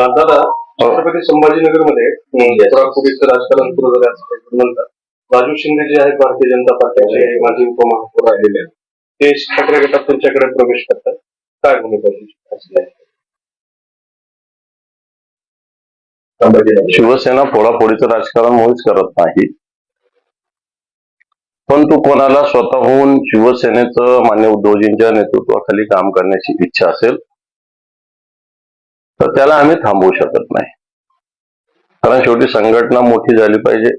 दादा छत्रपती संभाजीनगरमध्ये पुरापुरीचं राजकारण सुरू झालं असं काही म्हणतात राजू शिंदे जे आहेत भारतीय जनता पार्टीचे माजी उपमहापौर राहिलेले ते ठाकरे गटात तुमच्याकडे प्रवेश करतात. काय भूमिका शिवसेना फोडाफोडीचं राजकारण मुळीच करत नाही. पण तू कोणाला स्वतःहून शिवसेनेचं मान्य उद्धवजींच्या नेतृत्वाखाली काम करण्याची इच्छा असेल तर त्याला आम्ही थांबवू शकत नाही. कारण शेवटी संघटना मोठी झाली पाहिजे.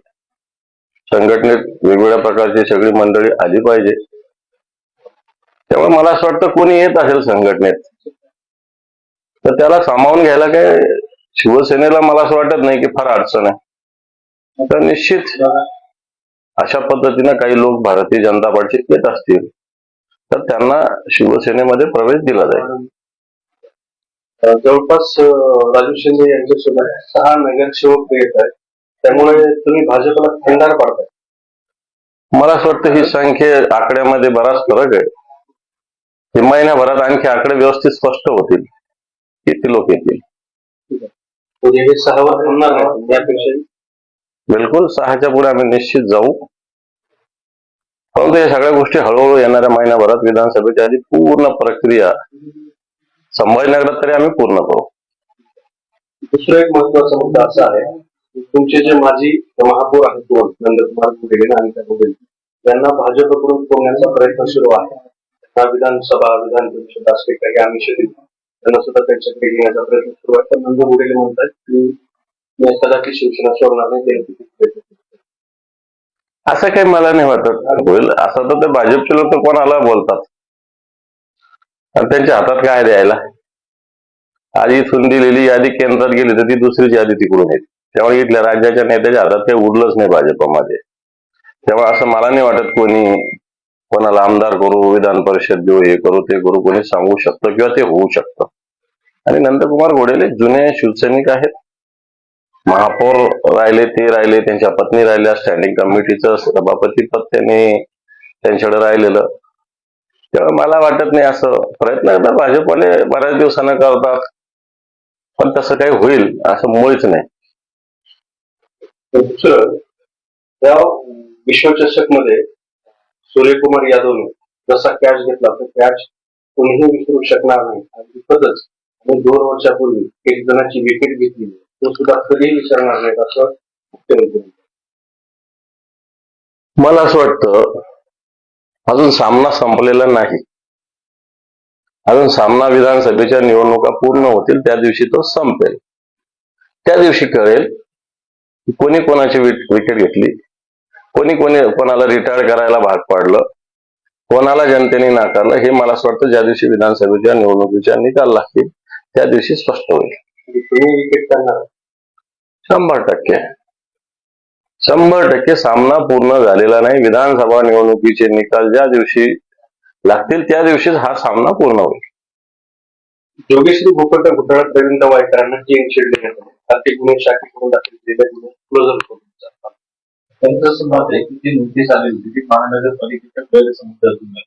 संघटनेत वेगवेगळ्या प्रकारची सगळी मंडळी आली पाहिजे. त्यामुळे मला असं वाटतं कोणी येत असेल संघटनेत. तर त्याला सामावून घ्यायला काय शिवसेनेला मला असं वाटत नाही की फार अडचण आहे. तर निश्चित अशा पद्धतीनं काही लोक भारतीय जनता पार्टीत येत असतील. तर त्यांना शिवसेनेमध्ये प्रवेश दिला जाईल. जवळपास राजू शिंदे यांच्यासोबत सहा नगरसेवक येत आहेत. त्यामुळे तुम्ही भाजपला खंडार पाडताय. मला असं वाटतं ही संख्या आकड्यामध्ये बराच फरक आहे. हे महिन्याभरात आणखी आकडे व्यवस्थित स्पष्ट होतील. किती लोक येतील? म्हणजे हे सहावर होणार नाही यापेक्षा बिलकुल सहाच्या पुढे आम्ही निश्चित जाऊ. परंतु या सगळ्या गोष्टी हळूहळू येणाऱ्या महिन्याभरात विधानसभेच्या आधी पूर्ण प्रक्रिया संभाजीनगरात तरी आम्ही पूर्ण करू. दुसरा एक महत्त्वाचा मुद्दा असा आहे तुमचे जे माजी महापौर आहेत दोन नंदकुमार गुडेले आणि अनिता गुडेले यांना भाजपकडून फोडण्याचा प्रयत्न सुरू आहे. त्यांना विधानसभा विधान परिषद असे काही दिली त्यांना सुद्धा त्यांच्याकडे घेण्याचा प्रयत्न सुरू आहे. तर नंद गुडेले म्हणतात की कदाचित शिवसेना सोडणार नाही त्यांनी. असं काही मला नाही वाटत. होईल. असं तर ते भाजपचे लोक कोणाला बोलतात? आणि त्यांच्या हातात काय द्यायला? आधी सुन दिलेली यादी केंद्रात गेली तर ती दुसरीच यादी तिकडून येते त्यामुळे इथल्या राज्याच्या नेत्याच्या हातात काही उरलंच नाही भाजपमध्ये. तेव्हा असं मला नाही वाटत कोणी कोणाला आमदार करू विधान परिषद देऊ हे करू ते करू कोणी सांगू शकतं किंवा ते होऊ शकतं. आणि नंदकुमार घोडेले जुने शिवसैनिक आहेत. महापौर राहिले ते राहिले त्यांच्या पत्नी राहिल्या स्टँडिंग कमिटीचं सभापती पद त्यांनी त्यांच्याकडे राहिलेलं. तेव्हा मला वाटत नाही असं. प्रयत्न करतात भाजपवाले बऱ्याच दिवसानं करतात. पण तसं काही होईल असं मुळीच नाही. तर दुसरं या विश्वचषकमध्ये सूर्यकुमार यादवने जसा कॅच घेतला तो कॅच कोणीही विसरू शकणार नाही. आणि दोन वर्षापूर्वी एक जणांची विकेट घेतली. तो सुद्धा कधीही विसरणार नाहीत असं मुख्यमंत्री. मला असं वाटतं अजून सामना संपलेला नाही. अजून सामना विधानसभेच्या निवडणुका पूर्ण होतील त्या दिवशी तो संपेल. त्या दिवशी कळेल कोणी कोणाची विकेट घेतली. कोणी कोणी कोणाला रिटायर करायला भाग पाडलं. कोणाला जनतेने नाकारलं हे मला असं वाटतं ज्या दिवशी विधानसभेच्या निवडणुकीच्या निकाल लागतील त्या दिवशी स्पष्ट होईल. शंभर टक्के. शंभर टक्के सामना पूर्ण झालेला नाही. विधानसभा निवडणुकीचे निकाल ज्या दिवशी लागतील त्या दिवशीच हा सामना पूर्ण होईल. योगेश्वरी भूपट घोटाळ्यात रवींद्र वायकरांना टीएम शेड देण्यात आले. ते गुन्हे शाखेकडून दाखल क्लोजर करून. त्यांचं असं मत आहे की जी नोटीस आली होती ती महानगरपालिकेच्या गैरसमजातून आहे.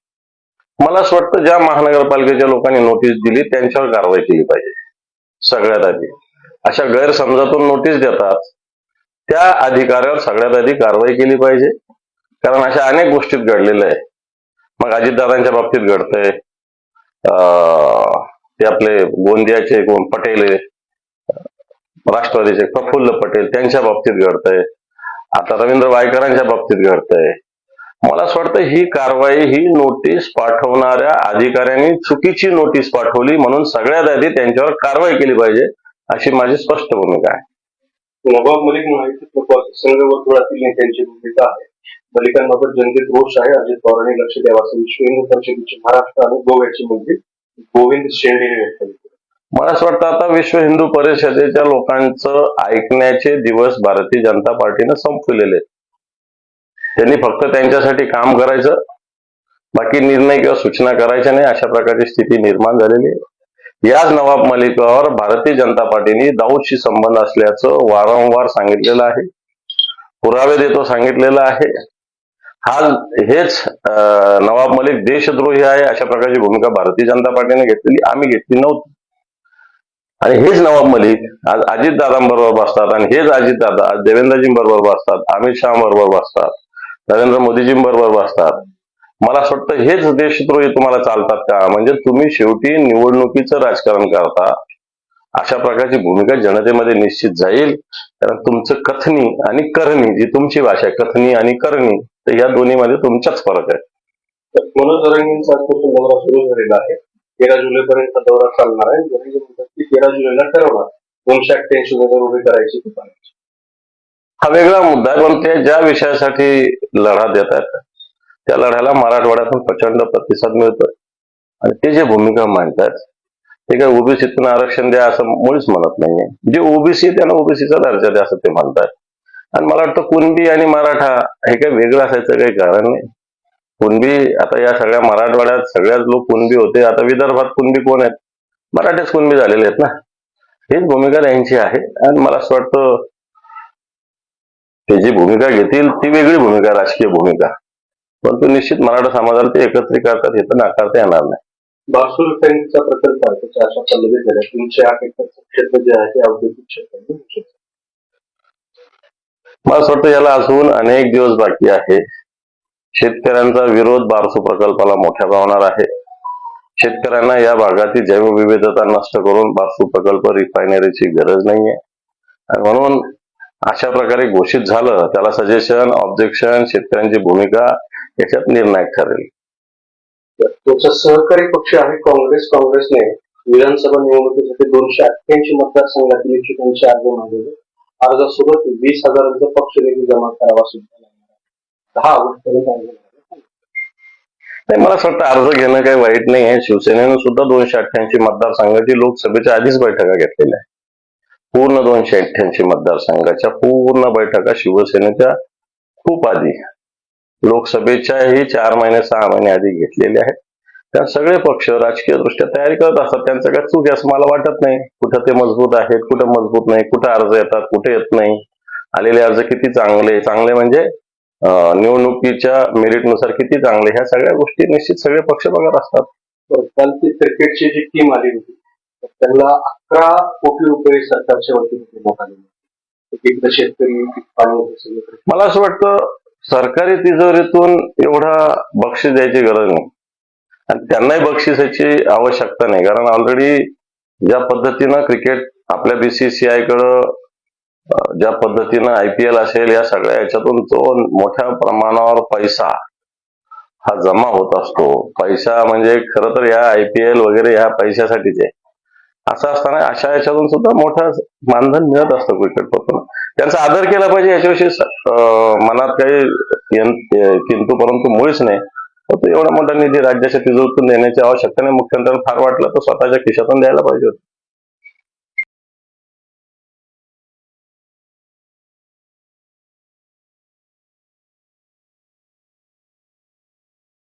मला असं वाटतं ज्या महानगरपालिकेच्या लोकांनी नोटीस दिली त्यांच्यावर कारवाई केली पाहिजे. सगळ्यात आधी. अशा गैरसमजातून नोटीस देतात. त्या अधिकाऱ्यावर सगळ्यात आधी कारवाई केली पाहिजे. कारण अशा अनेक गोष्टीत घडलेलं आहे. मग अजितदादांच्या बाबतीत घडतंय. अं, ते आपले गोंदियाचे कोण? पटेल राष्ट्रवादीचे प्रफुल्ल पटेल त्यांच्या बाबतीत घडतंय. आता रवींद्र वायकरांच्या बाबतीत घडतंय. मला असं वाटतं ही कारवाई ही नोटीस पाठवणाऱ्या अधिकाऱ्यांनी चुकीची नोटीस पाठवली म्हणून सगळ्यात आधी त्यांच्यावर कारवाई केली पाहिजे अशी माझी स्पष्ट भूमिका आहे. नवाब मलिक माहिती संघ नेत्यांची भूमिका आहे. मलिकांबाबत जनतेत रोष आहे. अजित पवारांनी लक्ष द्यावा असं विश्व हिंदू परिषदेचे महाराष्ट्र आणि गोव्याचे मंत्री गोविंद शेंडे व्यक्त मला असं वाटतं आता विश्व हिंदू परिषदेच्या लोकांचं ऐकण्याचे दिवस भारतीय जनता पार्टीनं संपवलेले आहेत. त्यांनी फक्त त्यांच्यासाठी काम करायचं बाकी निर्णय किंवा सूचना करायच्या नाही. अशा प्रकारची स्थिती निर्माण झालेली आहे. याच नवाब मलिकावर भारतीय जनता पार्टीने दाऊदशी संबंध असल्याचं वारंवार सांगितलेलं आहे. पुरावे देतो सांगितलेलं आहे. हा हेच नवाब मलिक देशद्रोही आहे अशा प्रकारची भूमिका भारतीय जनता पार्टीने घेतलेली आम्ही घेतली नव्हती. आणि हेच नवाब मलिक आज अजित दादांबरोबर बसतात आणि हेच अजितदादा आज देवेंद्रजींबरोबर बसतात अमित शहा बरोबर बसतात नरेंद्र मोदीजींबरोबर बसतात. मला असं वाटतं हेच देशद्रोही तुम्हाला चालतात का? म्हणजे तुम्ही शेवटी निवडणुकीचं राजकारण करता. अशा प्रकारची भूमिका जनतेमध्ये निश्चित जाईल. कारण तुमचं कथनी आणि करणी जी तुमची भाषा आहे कथनी आणि करणी तर या दोन्हीमध्ये तुमचाच फरक आहे. तर मनोज दौरा सुरू झालेला आहे. तेरा जुलैपर्यंत दौरा चालणार आहे. की तेरा जुलैला ठरवणार. दोनशे अठ्ठ्याऐंशी उमेदवार उभे करायचे. हा वेगळा मुद्दा आहे पण ते ज्या विषयासाठी लढा देत आहेत त्या लढ्याला मराठवाड्यातून प्रचंड प्रतिसाद मिळतोय. आणि ते जे भूमिका मांडतात ते काय ओबीसीतून आरक्षण द्या असं मुळीच म्हणत नाहीये. जे ओबीसी त्यांना ओबीसीचा दर्जा द्या असं ते म्हणतात. आणि मला वाटतं कुणबी आणि मराठा हे काही वेगळं असायचं काही कारण नाही. कुणबी आता या सगळ्या मराठवाड्यात सगळ्याच लोक कुणबी होते. आता विदर्भात कुणबी कोण आहेत? मराठेच कुणबी झालेले आहेत ना. हीच भूमिका त्यांची आहे. आणि मला असं वाटतं ते जी भूमिका घेतील ती वेगळी भूमिका राजकीय भूमिका. परंतु निश्चित मराठा समाजाला ते एकत्रित करतात हे तर नाकारता येणार नाही. टँकचा प्रकल्प आहे त्याच्या अशा पद्धतीत झाल्या क्षेत्र जे आहे ते औद्योगिक क्षेत्र. मला असं वाटतं याला अजून अनेक दिवस बाकी आहे. शेतकऱ्यांचा विरोध बारसू प्रकल्पाला मोठ्या प्रमाणावर आहे. शेतकऱ्यांना या भागातील जैवविविधता नष्ट करून बारसू प्रकल्प रिफायनरीची गरज नाहीये. आणि म्हणून अशा प्रकारे घोषित झालं त्याला सजेशन ऑब्जेक्शन शेतकऱ्यांची भूमिका याच्यात निर्णायक ठरेल तुमचा सहकारी पक्ष आहे काँग्रेस काँग्रेसने विधानसभा निवडणुकीसाठी दोनशे अठ्ठ्याऐंशी मतदारसंघातील इच्छुकांचे अर्ज मागवले अर्जासोबत वीस हजारांचा पक्ष निधी जमा करावा सुद्धा. दहा ऑगस्ट. नाही मला असं वाटतं अर्ज घेणं काही वाईट नाही आहे शिवसेनेनं सुद्धा दोनशे अठ्ठ्याऐंशी मतदारसंघाची लोकसभेच्या आधीच बैठका घेतलेल्या आहे पूर्ण दोनशे अठ्ठ्याऐंशी मतदारसंघाच्या पूर्ण बैठका शिवसेनेच्या खूप आधी. लोकसभेच्याही चार महिने सहा महिने आधी घेतलेले आहेत. त्या सगळे पक्ष राजकीय दृष्ट्या तयारी करत असतात. त्यांचं काय चूक आहे असं मला वाटत नाही. कुठं ते मजबूत आहेत कुठं मजबूत नाही कुठं अर्ज येतात कुठे येत नाही. आलेले अर्ज किती चांगले? चांगले म्हणजे निवडणुकीच्या मेरिटनुसार किती चांगले? ह्या सगळ्या गोष्टी निश्चित सगळे पक्ष बघत असतात. कालची क्रिकेटची जी टीम आली होती त्यांना अकरा कोटी रुपये सरकारच्या वतीने देण्यात आले. एकदा शेतकरी पाणी मला असं वाटतं सरकारी तिजोरीतून एवढा बक्षीस द्यायची गरज नाही. आणि त्यांनाही बक्षिसाची आवश्यकता नाही. कारण ऑलरेडी ज्या पद्धतीनं क्रिकेट आपल्या बीसीसीआय कडं ज्या पद्धतीनं आय पी एल असेल या सगळ्या याच्यातून तो मोठ्या प्रमाणावर पैसा हा जमा होत असतो. पैसा म्हणजे खरं तर या आय पी एल वगैरे ह्या पैशासाठीच. आहे असं असताना अशा याच्यातून सुद्धा मोठं मानधन मिळत असतं क्रिकेटपासून. त्यांचा आदर केला पाहिजे याच्याविषयी मनात काही किंतू किंतु परंतु मुळीच नाही. परंतु एवढा मोठा निधी राज्याच्या तिजोरीतून देण्याची आवश्यकता नाही. मुख्यमंत्र्यांना फार वाटलं तर स्वतःच्या खिशातून द्यायला पाहिजे होतं.